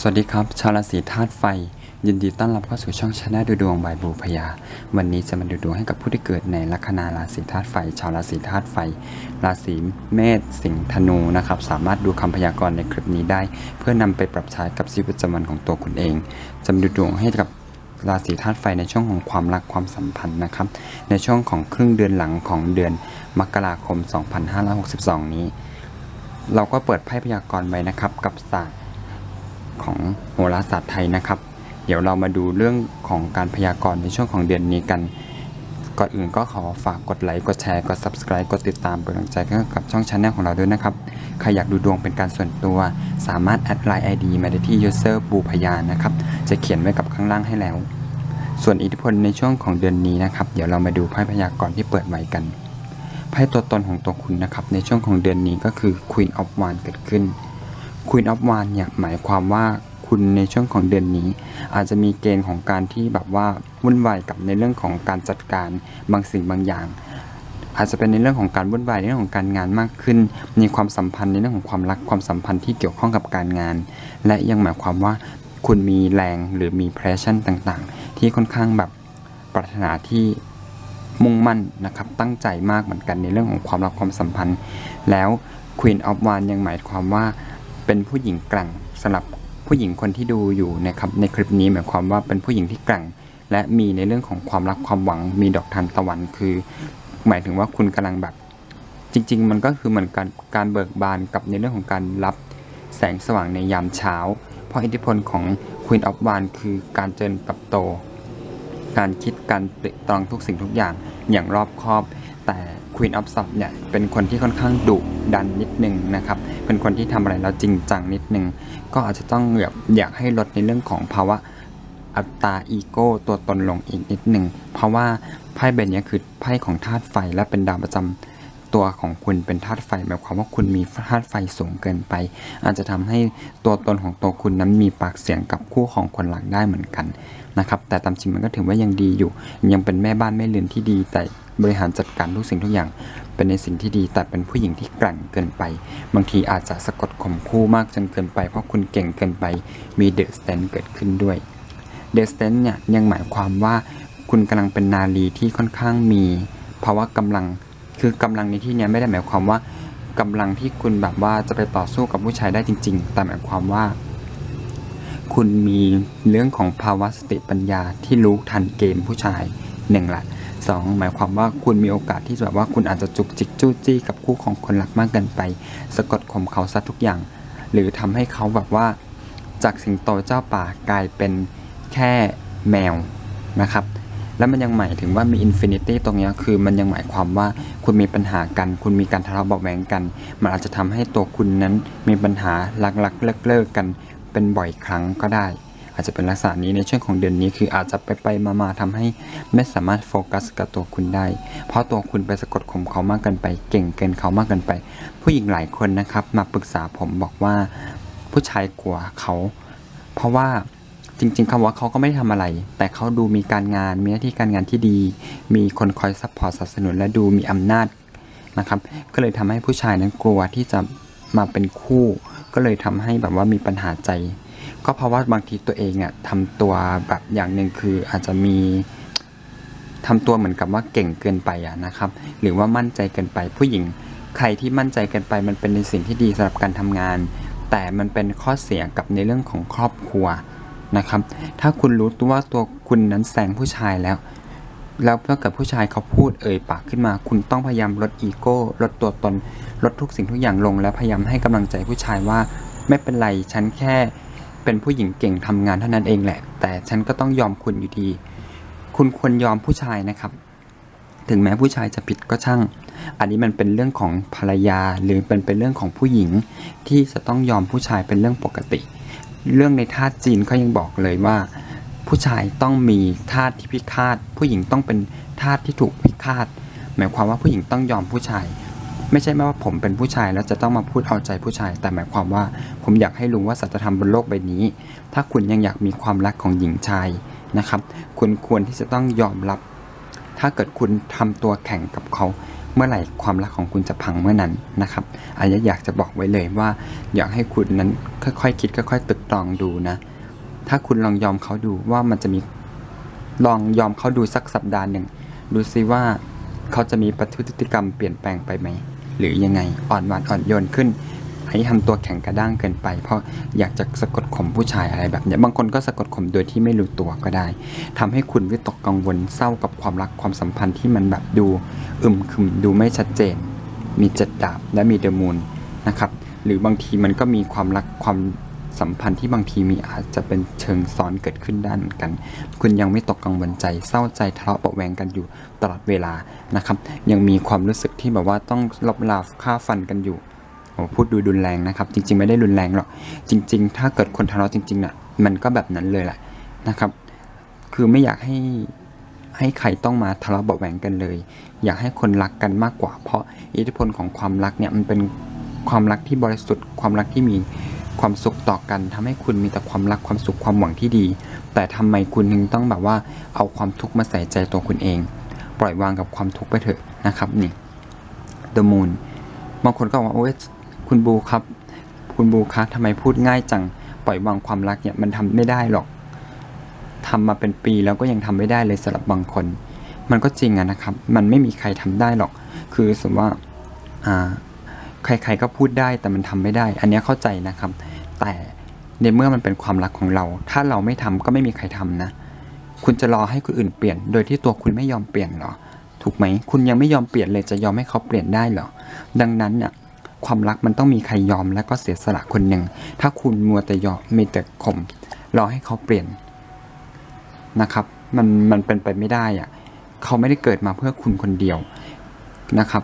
สวัสดีครับ ชาวราศีธาตุไฟ ยินดีต้อนรับเข้าสู่ช่องชาแนลดูดวงบายบูพยา วันนี้จะมาดูดวงให้กับผู้ที่เกิดในลัคนาราศีธาตุไฟ ชาวราศีธาตุไฟ ราศีเมษสิงห์ธนูนะครับ สามารถดูคำพยากรณ์ในคลิปนี้ได้ เพื่อนำไปปรับใช้กับชีวิตประจำวันของตัวคุณเองจะมาดูดวงให้กับราศีธาตุไฟในช่วงของความรักความสัมพันธ์นะครับ ในช่วงของครึ่งเดือนหลังของเดือนมกราคม 2562 นี้ เราก็เปิดไพ่พยากรณ์ไว้นะครับกับศาสตร์ ของโหราศาสตร์ไทยนะครับ เดี๋ยวเรามาดูเรื่องของการพยากรณ์ในช่วงของเดือนนี้กัน ก่อนอื่นก็ขอฝากกดไลค์ กดแชร์ กด subscribe กดติดตามเป็นกำลังใจกับช่องช anel ของเราด้วยนะครับ ใครอยากดูดวงเป็นการส่วนตัว สามารถแอดไลน์ ID มาได้ที่ user บูพยานนะครับ จะเขียนไว้กับข้างล่างให้แล้ว ส่วนอิทธิพลในช่วงของเดือนนี้นะครับ เดี๋ยวเรามาดูไพ่พยากรณ์ที่เปิดไว้กันไพ่ตัวตนของตัวคุณนะครับในช่วงของเดือนนี้ก็คือ Queen of w a n d เกิดขึ้น Queen of w a n d เนี่ยหมายความว่าคุณในช่วงของเดือนนี้ อาจจะมีเกณฑ์ของการที่แบบว่าวุ่นวายกับในเรื่องของการจัดการบางสิ่งบางอย่าง อาจจะเป็นในเรื่องของการวุ่นวายในเรื่องของการงานมากขึ้น มีความสัมพันธ์ในเรื่องของความรักความสัมพันธ์ที่เกี่ยวข้องกับการงาน และยังหมายความว่าคุณมีแรงหรือมีเพรสชั่นต่างๆ ที่ค่อนข้างแบบปรารถนาที่มุ่งมั่นนะครับตั้งใจมากเหมือนกันในเรื่องของความรักความสัมพันธ์ แล้ว Queen of w a n d ยังหมายความว่า เป็นผู้หญิงแกร่งสำหรับผู้หญิงคนที่ดูอยู่นะครับในคลิปนี้หมายความว่าเป็นผู้หญิงที่แกร่ง และมีในเรื่องของความรักความหวังมีดอกทานตะวันคือ หมายถึงว่าคุณกำลังแบบ จริง ๆ มันก็คือเหมือนการการเบิกบานกับในเรื่องของการรับแสงสว่างในยามเช้า เพราะอิทธิพลของ Queen of w a n d คือการเจริญเติบโต การคิดการตรตองทุกสิ่งทุกอย่างอย่างรอบคอบ แต่ Queen of Swords เนี่ยเป็นคนที่ค่อนข้างดุดันนิดนึงนะครับ เป็นคนที่ทำอะไรแล้วจริงจังนิดนึง ก็อาจจะต้องแบบอยากให้ลดในเรื่องของภาวะอัตตาอีโก้ตัวตนลงอีกนิดหนึ่ง เพราะว่าไพ่ใบเนี้ยคือไพ่ของธาตุไฟและเป็นดาวประจำตัวของคุณเป็นธาตุไฟหมายความว่าคุณมีธาตุไฟสูงเกินไป อาจจะทำให้ตัวตนของตัวคุณนั้นมีปากเสียงกับคู่ของคนหลักได้เหมือนกัน นะครับ แต่ตามจริงมันก็ถือว่ายังดีอยู่ ยังเป็นแม่บ้านแม่เรือนที่ดี แต่บริหารจัดการทุกสิ่งทุกอย่าง เป็นในสิ่งที่ดี แต่เป็นผู้หญิงที่แกร่งเกินไป บางทีอาจจะสะกดข่มคู่มากจนเกินไป เพราะคุณเก่งเกินไป มีเดอะสแตนเกิดขึ้นด้วยเดสเ n นเนี่ยยังหมายความว่าคุณกำลังเป็นนารีที่ค่อนข้างมีภาวะกำลัง คือกำลังในที่นี้ไม่ได้หมายความว่ากำลังที่คุณแบบว่าจะไปต่อสู้กับผู้ชายได้จริง ๆ แต่หมายความว่า คุณมีเรื่องของภาวะสติปัญญาที่รู้ทันเกมผู้ชายหนึ่งละสองหมายความว่าคุณมีโอกาสที่แบบว่าคุณอาจจะจุกจิกจู้จี้กับคู่ของคนรักมากเกินไป สะกดข่มเขาซะทุกอย่าง หรือทำให้เขาแบบว่า จากสิงโตเจ้าป่ากลายเป็นแค่แมวนะครับแล้วมันยังหมายถึงว่ามีอินฟินิตี้ตรงนี้คือมันยังหมายความว่าคุณมีปัญหากัน คุณมีการทะเลาะเบาะแวงกัน มันอาจจะทำให้ตัวคุณนั้นมีปัญหาลักๆเลิกเลิกกัน เป็นบ่อยครั้งก็ได้ อาจจะเป็นลักษณะนี้ในช่วงของเดือนนี้คืออาจจะไปไปๆมาทำให้ไม่สามารถโฟกัสกับตัวคุณได้ เพราะตัวคุณไปสะกดข่มเขามากเกินไป เก่งเกินเขามากเกินไป ผู้หญิงหลายคนนะครับ มาปรึกษาผมบอกว่า ผู้ชายกลัวเขา เพราะว่าจริงๆคำว่าเขาก็ไม่ได้ทำอะไร แต่เขาดูมีการงาน มีหน้าที่การงานที่ดี มีคนคอยซัพพอร์ตสนับสนุน และดูมีอำนาจนะครับ ก็เลยทำให้ผู้ชายนั้นกลัวที่จะมาเป็นคู่ ก็เลยทำให้แบบว่ามีปัญหาใจ ก็เพราะว่าบางทีตัวเองอะทำตัวแบบอย่างหนึ่งคืออาจจะมีทำตัวเหมือนกับว่าเก่งเกินไปอะนะครับ หรือว่ามั่นใจเกินไป ผู้หญิงใครที่มั่นใจเกินไป มันเป็นในสิ่งที่ดีสำหรับการทำงาน แต่มันเป็นข้อเสียกับในเรื่องของครอบครัวนะครับ ถ้าคุณรู้ตัวว่าตัวคุณนั้นแซงผู้ชายแล้ว แล้วถ้าเกิดผู้ชายเขาพูดเอ่ยปากขึ้นมา คุณต้องพยายามลดอีโก้ลดตัวตน ลดทุกสิ่งทุกอย่างลง และพยายามให้กำลังใจผู้ชายว่า ไม่เป็นไรฉันแค่เป็นผู้หญิงเก่งทำงานเท่านั้นเองแหละ แต่ฉันก็ต้องยอมคุณอยู่ดี คุณควรยอมผู้ชายนะครับ ถึงแม้ผู้ชายจะผิดก็ช่าง อันนี้มันเป็นเรื่องของภรรยาหรือเป็นเป็นเรื่องของผู้หญิง ที่จะต้องยอมผู้ชายเป็นเรื่องปกติ เรื่องในธาจีนเขายังบอกเลยว่า ผู้ชายต้องมีธาตุที่พิฆาต ผู้หญิงต้องเป็นธาตุที่ถูกพิฆาต หมายความว่าผู้หญิงต้องยอมผู้ชาย ไม่ใช่แม้ว่าผมเป็นผู้ชายแล้วจะต้องมาพูดเอาใจผู้ชาย แต่หมายความว่าผมอยากให้รู้ว่าสัจธรรมบนโลกใบนี้ ถ้าคุณยังอยากมีความรักของหญิงชายนะครับ คุณควรที่จะต้องยอมรับ ถ้าเกิดคุณทำตัวแข่งกับเขาเมื่อไหร่ความรักของคุณจะพังเมื่อนั้นนะครับอันนี้อยากจะบอกไว้เลยว่า อยากให้คุณนั้นค่อยๆคิดค่อย ๆ ตึกตรองดูนะ ถ้าคุณลองยอมเขาดูว่ามันจะมีลองยอมเขาดูสักสัปดาห์หนึ่งดูซิว่าเขาจะมีปฏิกรรมเปลี่ยนแปลงไปไหม หรือยังไงอ่อนหวานอ่อนโยนขึ้นให้ทำตัวแข็งกระด้างเกินไป เพราะอยากจะสะกดข่มผู้ชายอะไรแบบนี้บางคนก็สะกดข่มโดยที่ไม่รู้ตัวก็ได้ทำให้คุณวิตกกังวลเศร้ากับความรักความสัมพันธ์ที่มันแบบดูอึมครึมดูไม่ชัดเจน มีเจ็ดดาบและมีเดอะมูนนะครับหรือบางทีมันก็มีความรักความ สัมพันธ์ที่บางทีมีอาจจะเป็นเชิงซ้อนเกิดขึ้นได้เหมือนกัน คุณยังไม่ตกกังวลใจ เศร้าใจทะเลาะเบาะแวงกันอยู่ตลอดเวลานะครับ ยังมีความรู้สึกที่แบบว่าต้องลบลาค่าฟันกันอยู่โอ้พูดดูรุนแรงนะครับ จริง ๆ ไม่ได้รุนแรงหรอก จริง ๆ ถ้าเกิดคนทะเลาะจริงๆน่ะมันก็แบบนั้นเลยแหละนะครับ คือไม่อยากให้ให้ใครต้องมาทะเลาะเบาะแหวงกันเลย อยากให้คนรักกันมากกว่า เพราะอิทธิพลของความรักเนี่ยมันเป็นความรักที่บริสุทธิ์ความรักที่มี ความสุขต่อกันทำให้คุณมีแต่ความรักความสุขความหวังที่ดี แต่ทำไมคุณถึงต้องแบบว่าเอาความทุกข์มาใส่ใจตัวคุณเอง ปล่อยวางกับความทุกข์ไปเถอะนะครับนี่ The Moon บางคนก็บอกว่าโอ้ยคุณบูครับ คุณบูคะทำไมพูดง่ายจัง ปล่อยวางความรักเนี่ยมันทำไม่ได้หรอกทำมาเป็นปีแล้วก็ยังทำไม่ได้เลยสำหรับบางคน มันก็จริงอะนะครับ มันไม่มีใครทำได้หรอก คือสมมติว่าอ่า ใครๆก็พูดได้แต่มันทำไม่ได้ อันนี้เข้าใจนะครับ แต่ในเมื่อมันเป็นความรักของเรา ถ้าเราไม่ทำก็ไม่มีใครทำนะ คุณจะรอให้คนอื่นเปลี่ยน โดยที่ตัวคุณไม่ยอมเปลี่ยนเหรอ ถูกไหม คุณยังไม่ยอมเปลี่ยนเลยจะยอมให้เขาเปลี่ยนได้เหรอ ดังนั้นเนี่ยความรักมันต้องมีใครยอมและก็เสียสละคนหนึ่ง ถ้าคุณมัวแต่ยอมมีแต่ข่มรอให้เขาเปลี่ยนนะครับ มันมันเป็นไปไม่ได้อะเขาไม่ได้เกิดมาเพื่อคุณคนเดียวนะครับ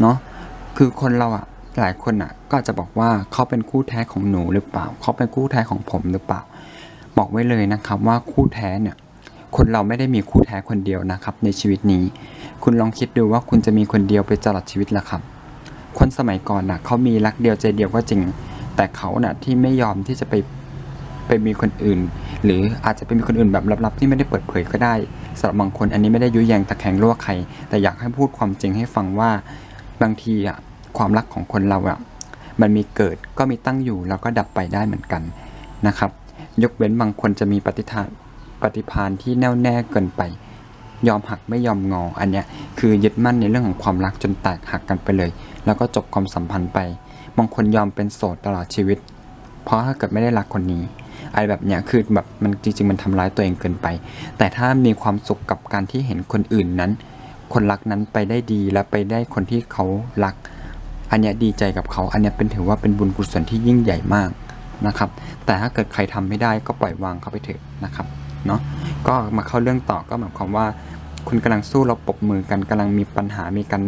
เนาะคือคนเราอะ หลายคนอะก็จะบอกว่าเขาเป็นคู่แท้ของหนูหรือเปล่า เขาเป็นคู่แท้ของผมหรือเปล่า บอกไว้เลยนะครับว่าคู่แท้เนี่ยคนเราไม่ได้มีคู่แท้คนเดียวนะครับในชีวิตนี้ คุณลองคิดดูว่าคุณจะมีคนเดียวไปตลอดชีวิตละครับ คนสมัยก่อนน่ะเขามีรักเดียวใจเดียวก็จริง แต่เขาน่ะที่ไม่ยอมที่จะไปไปมีคนอื่น หรืออาจจะไปมีคนอื่นแบบลับๆที่ไม่ได้เปิดเผยก็ได้สำหรับบางคนอันนี้ไม่ได้ยุยแยงตะแคงรั่วใคร แต่อยากให้พูดความจริงให้ฟังว่าบางทีอะ ความรักของคนเราอะมันมีเกิดก็มีตั้งอยู่แล้วก็ดับไปได้เหมือนกันนะครับ ยกเว้นบางคนจะมีปฏิทานปฏิพานที่แน่วแน่เกินไป ยอมหักไม่ยอมงอ อันเนี้ยคือยึดมั่นในเรื่องของความรักจนแตกหักกันไปเลย แล้วก็จบความสัมพันธ์ไป บางคนยอมเป็นโสดตลอดชีวิต เพราะถ้าเกิดไม่ได้รักคนนี้อะไรแบบเนี้ยคือแบบมันจริง ๆ มันทำร้ายตัวเองเกินไป แต่ถ้ามีความสุขกับการที่เห็นคนอื่นนั้น คนรักนั้นไปได้ดีและไปได้คนที่เขารัก อันนี้ดีใจกับเขา อันนี้เป็นถือว่าเป็นบุญกุศลที่ยิ่งใหญ่มากนะครับ แต่ถ้าเกิดใครทำไม่ได้ก็ปล่อยวางเขาไปเถอะนะครับเนาะก็มาเข้าเรื่องต่อก็หมายความว่า คุณกำลังสู้เราปรบมือกันกำลังมีปัญหามีการ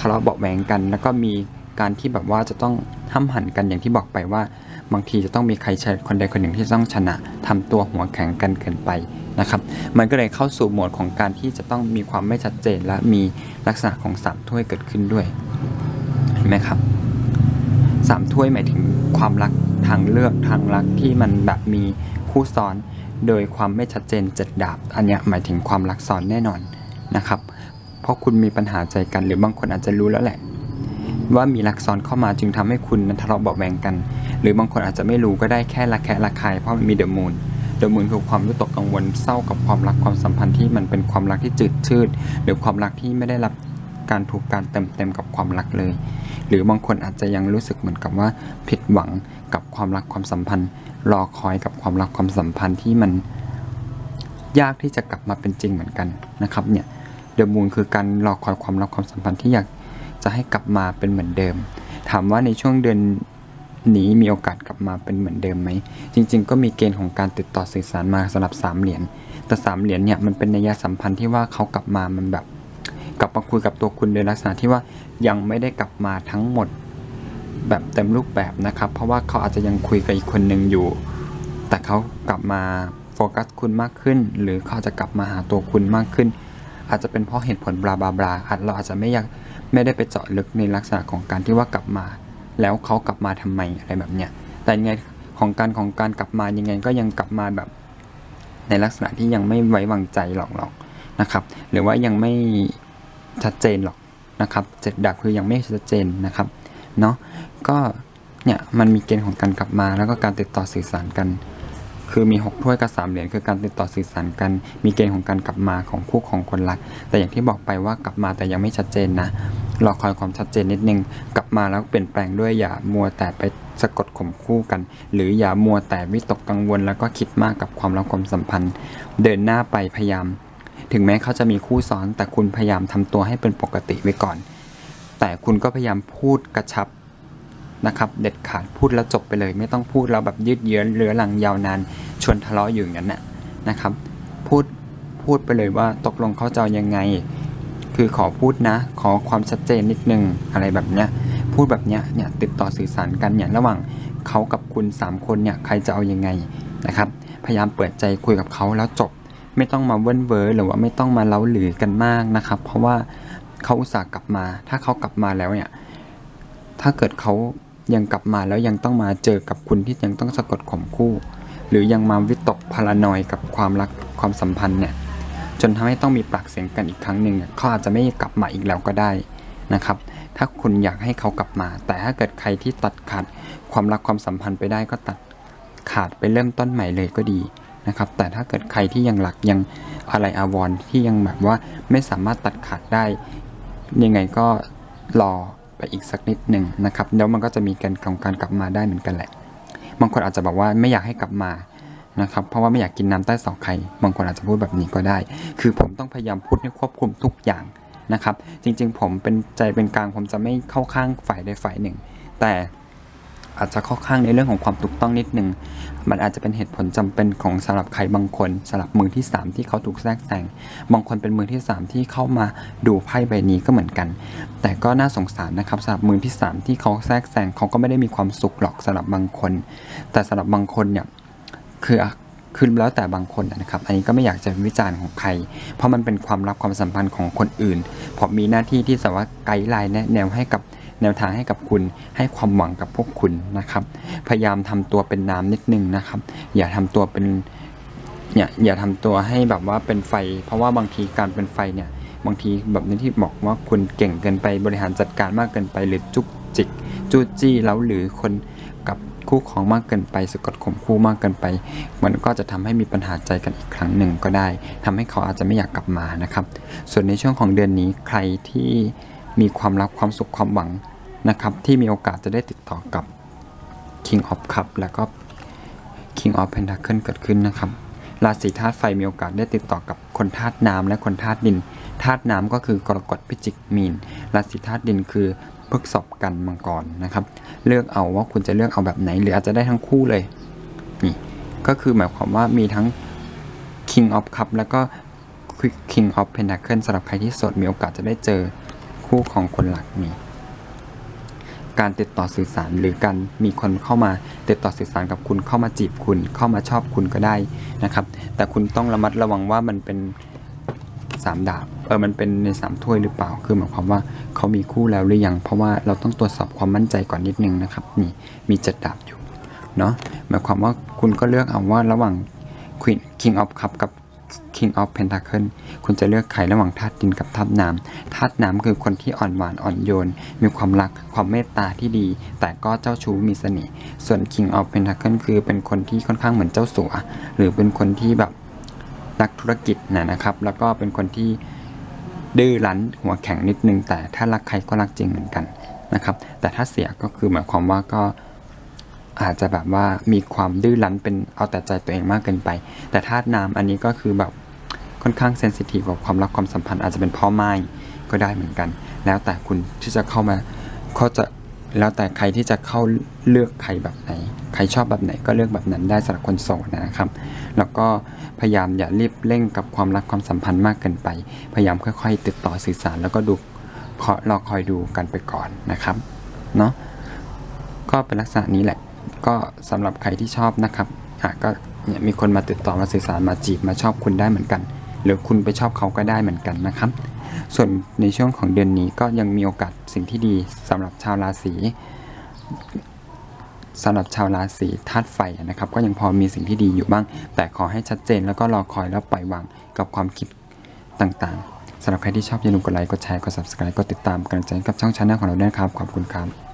ทะเลาะเบาแหวงกัน แล้วก็มีการที่แบบว่าจะต้องห้ำหันกันอย่างที่บอกไปว่า บางทีจะต้องมีใครชนคนใดคนหนึ่งที่ต้องชนะทำตัวหัวแข็งกันเกินไปนะครับ มันก็เลยเข้าสู่โหมดของการที่จะต้องมีความไม่ชัดเจนและมีลักษณะของสามถ้วยเกิดขึ้นด้วย ไหมครับสามถ้วยหมายถึงความรักทางเลือกทางรักที่มันแบบมีคู่ซ้อนโดยความไม่ชัดเจนเจ็ดดาบ อันนี้หมายถึงความรักซ้อนแน่นอนนะครับ เพราะคุณมีปัญหาใจกันหรือบางคนอาจจะรู้แล้วแหละ ว่ามีรักซ้อนเข้ามาจึงทำให้คุณนั้นทะเลาะเบาแวงกัน หรือบางคนอาจจะไม่รู้ก็ได้แค่ระแคะระคายเพราะมันมีเดอะมูนเดอะมูนคือความวิตกกังวลเศร้ากับความรักความสัมพันธ์ที่มันเป็นความรักที่จืดชืดหรือความรักที่ไม่ได้รับการถูกการเต็มเต็มกับความรักเลย หรือบางคนอาจจะยังรู้สึกเหมือนกับว่าผิดหวังกับความรักความสัมพันธ์ รอคอยกับความรักความสัมพันธ์ที่มันยากที่จะกลับมาเป็นจริงเหมือนกันนะครับเนี่ยเดอะมูนคือการรอคอยความรักความสัมพันธ์ที่อยากจะให้กลับมาเป็นเหมือนเดิม ถามว่าในช่วงเดือนนี้มีโอกาสกลับมาเป็นเหมือนเดิมไหม จริง ๆ ก็มีเกณฑ์ของการติดต่อสื่อสารมาสำหรับสามเหรียญแต่สามเหรียญเนี่ยมันเป็นนัยสัมพันธ์ที่ว่าเขากลับมามันแบบ กลับมาคุยกับตัวคุณในลักษณะที่ว่ายังไม่ได้กลับมาทั้งหมดแบบเต็มรูปแบบนะครับ เพราะว่าเขาอาจจะยังคุยกับอีกคนหนึ่งอยู่ แต่เขากลับมาโฟกัสคุณมากขึ้น หรือเขาจะกลับมาหาตัวคุณมากขึ้น อาจจะเป็นเพราะเหตุผลบลาบลาบลาอาจเราอาจจะไม่อยากไม่ได้ไปเจาะลึกในลักษณะของการที่ว่ากลับมา แล้วเขากลับมาทำไมอะไรแบบเนี้ยแต่ยังไงของการของการกลับมายังไงก็ยังกลับมาแบบ ในลักษณะที่ยังไม่ไว้วางใจหรอกหรอกนะครับ หรือว่ายังไม่ ชัดเจนหรอกนะครับเจ็ดดาบคือยังไม่ชัดเจนนะครับเนาะก็เนี่ยมันมีเกณฑ์ของการกลับมา แล้วก็การติดต่อสื่อสารกัน คือมีหกถ้วยกับสามเหรียญคือการติดต่อสื่อสารกัน มีเกณฑ์ของการกลับมาของคู่ของคนรัก แต่อย่างที่บอกไปว่ากลับมาแต่ยังไม่ชัดเจนนะรอคอยความชัดเจนนิดนึงกลับมาแล้วเปลี่ยนแปลงด้วยอย่ามัวแต่ไปสะกดข่มคู่กัน หรืออย่ามัวแต่วิตกกังวลแล้วก็คิดมากกับความรักความสัมพันธ์ เดินหน้าไปพยายาม ถึงแม้เขาจะมีคู่ซ้อน แต่คุณพยายามทำตัวให้เป็นปกติไว้ก่อน แต่คุณก็พยายามพูดกระชับนะครับ เด็ดขาดพูดแล้วจบไปเลย ไม่ต้องพูดแล้วแบบยืดเยื้อเรื้อรังยาวนานชวนทะเลาะอยู่อย่างนั้นน่ะนะครับ พูดพูดไปเลยว่าตกลงเขาจะยังไง คือขอพูดนะ ขอความชัดเจนนิดนึงอะไรแบบเนี้ยพูดแบบเนี้ยเนี่ยติดต่อสื่อสารกันเนี่ยระหว่างเขากับคุณ 3 คนเนี่ยใครจะเอายังไงนะครับ พยายามเปิดใจคุยกับเขาแล้วจบ ไม่ต้องมาเว้นเวอร์หรือว่าไม่ต้องมาเล้าหลือกันมากนะครับ เพราะว่าเขาอุตส่าห์กลับมา ถ้าเขากลับมาแล้วเนี่ย ถ้าเกิดเขายังกลับมาแล้วยังต้องมาเจอกับคุณที่ยังต้องสะกดข่มคู่ หรือยังมาวิตกพารานอยกับความรักความสัมพันธ์เนี่ย จนทำให้ต้องมีปากเสียงกันอีกครั้งหนึ่งเขาอาจจะไม่กลับมาอีกแล้วก็ได้นะครับ ถ้าคุณอยากให้เขากลับมา แต่ถ้าเกิดใครที่ตัดขาดความรักความสัมพันธ์ไปได้ก็ตัดขาดไปเริ่มต้นใหม่เลยก็ดี นะครับแต่ถ้าเกิดใครที่ยังหลักยังอะไรอาวรที่ยังแบบว่าไม่สามารถตัดขาดได้ ยังไงก็รอไปอีกสักนิดหนึ่งนะครับแล้วมันก็จะมีการของการกลับมาได้เหมือนกันแหละบางคนอาจจะบอกว่าไม่อยากให้กลับมานะครับเพราะว่าไม่อยากกินน้ำใต้ศอกใครบางคนอาจจะพูดแบบนี้ก็ได้ คือผมต้องพยายามพูดให้ควบคุมทุกอย่างนะครับ จริงๆ ผมเป็นใจเป็นกลางผมจะไม่เข้าข้างฝ่ายใดฝ่ายหนึ่ง แต่ อาจจะเข้าข้างในเรื่องของความถูกต้องนิดหนึ่ง มันอาจจะเป็นเหตุผลจำเป็นของสำหรับใครบางคนสำหรับมือที่ 3 ที่เขาถูกแทรกแซงบางคนเป็นมือที่ 3 ที่เข้ามาดูไพ่ใบนี้ก็เหมือนกัน แต่ก็น่าสงสารนะครับสำหรับมือที่ 3 ที่เขาแทรกแซงเขาก็ไม่ได้มีความสุขหรอกสำหรับบางคน แต่สำหรับบางคนเนี่ยคือคือแล้วแต่บางคนนะครับ อันนี้ก็ไม่อยากจะวิจารณ์ของใคร เพราะมันเป็นความลับความสัมพันธ์ของคนอื่น ผมมีหน้าที่ที่สามารถไกด์ไลน์แนะแนวให้กับ แนวทางให้กับคุณ ให้ความหวังกับพวกคุณนะครับ พยายามทำตัวเป็นน้ำนิดนึงนะครับ อย่าทำตัวเป็นเนี่ยอย่าทำตัวให้แบบว่าเป็นไฟ เพราะว่าบางทีการเป็นไฟเนี่ยบางทีแบบนี้ที่บอกว่าคุณเก่งเกินไปบริหารจัดการมากเกินไป หรือจุกจิกจู้จี้แล้วหรือคนกับคู่ของมากเกินไปสะกดข่มคู่มากเกินไป มันก็จะทำให้มีปัญหาใจกันอีกครั้งหนึ่งก็ได้ทำให้เขาอาจจะไม่อยากกลับมานะครับ ส่วนในช่วงของเดือนนี้ใครที่ มีความรักความสุขความหวังนะครับ ที่มีโอกาสจะได้ติดต่อกับ King of Cup แล้วก็ King of Pentacle เกิดขึ้นนะครับ ราศีธาตุไฟมีโอกาสได้ติดต่อกับคนธาตุน้ำและคนธาตุดิน ธาตุน้ำก็คือกรกฎพิจิกมีน ราศีธาตุดินคือพฤกษบกันมังกรนะครับ เลือกเอาว่าคุณจะเลือกเอาแบบไหน หรืออาจจะได้ทั้งคู่เลย นี่ก็คือหมายความว่ามีทั้ง King of Cup แล้วก็ King of Pentacle สำหรับใครที่สดมีโอกาสจะได้เจอ คู่ของคนหลักนี่การติดต่อสื่อสารหรือการมีคนเข้ามาติดต่อสื่อสารกับคุณเข้ามาจีบคุณเข้ามาชอบคุณก็ได้นะครับ แต่คุณต้องระมัดระวังว่ามันเป็นสามดาบเออมันเป็นในสามถ้วยหรือเปล่าคือหมายความว่าเขามีคู่แล้วหรือยังเพราะว่าเราต้องตรวจสอบความมั่นใจก่อนนิดนึงนะครับ นี่มีเจ็ดดาบอยู่เนาะหมายความว่าคุณก็เลือกเอาว่าระหว่าง Queen King of Cup กับ King of Pentacle คุณจะเลือกใครระหว่างธาตุดินกับธาตุน้ำธาตุน้ำคือคนที่อ่อนหวานอ่อนโยน มีความรักความเมตตาที่ดี แต่ก็เจ้าชู้มีเสน่ห์ส่วน King of Pentacle คือเป็นคนที่ค่อนข้างเหมือนเจ้าสัวหรือเป็นคนที่แบบนักธุรกิจนะนะครับ แล้วก็เป็นคนที่ดื้อรั้นหัวแข็งนิดนึง แต่ถ้ารักใครก็รักจริงเหมือนกันนะครับ แต่ถ้าเสียก็คือหมายความว่าก็ อาจจะแบบว่ามีความดื้อรั้นเป็นเอาแต่ใจตัวเองมากเกินไป แต่ธาตุน้ำอันนี้ก็คือแบบค่อนข้างเซนซิทีฟกับความรักความสัมพันธ์อาจจะเป็นพ่อไม้ก็ได้เหมือนกัน แล้วแต่คุณที่จะเข้ามาเขาจะแล้วแต่ใครที่จะเข้าเลือกใครแบบไหน ใครชอบแบบไหนก็เลือกแบบนั้นได้สำหรับคนโสดนะครับ แล้วก็พยายามอย่ารีบเร่งกับความรักความสัมพันธ์มากเกินไป พยายามค่อยๆ ติดต่อสื่อสารแล้วก็ดูขอรอคอยดูกันไปก่อนนะครับ เนาะก็เป็นลักษณะนี้แหละ ก็สำหรับใครที่ชอบนะครับอะก็เนี่ยมีคนมาติดต่อมาสื่อสารมาจีบมาชอบคุณได้เหมือนกัน หรือคุณไปชอบเขาก็ได้เหมือนกันนะครับ ส่วนในช่วงของเดือนนี้ก็ยังมีโอกาสสิ่งที่ดีสำหรับชาวราศีสำหรับชาวราศีธาตุไฟนะครับ ก็ยังพอมีสิ่งที่ดีอยู่บ้าง แต่ขอให้ชัดเจนแล้วก็รอคอยแล้วปล่อยวางกับความคิดต่างๆสำหรับใครที่ชอบอย่าลืมกดไลค์กดแชร์กด subscribe กดติดตามกำลังใจกับช่องชาแนลของเราด้วยครับขอบคุณครับ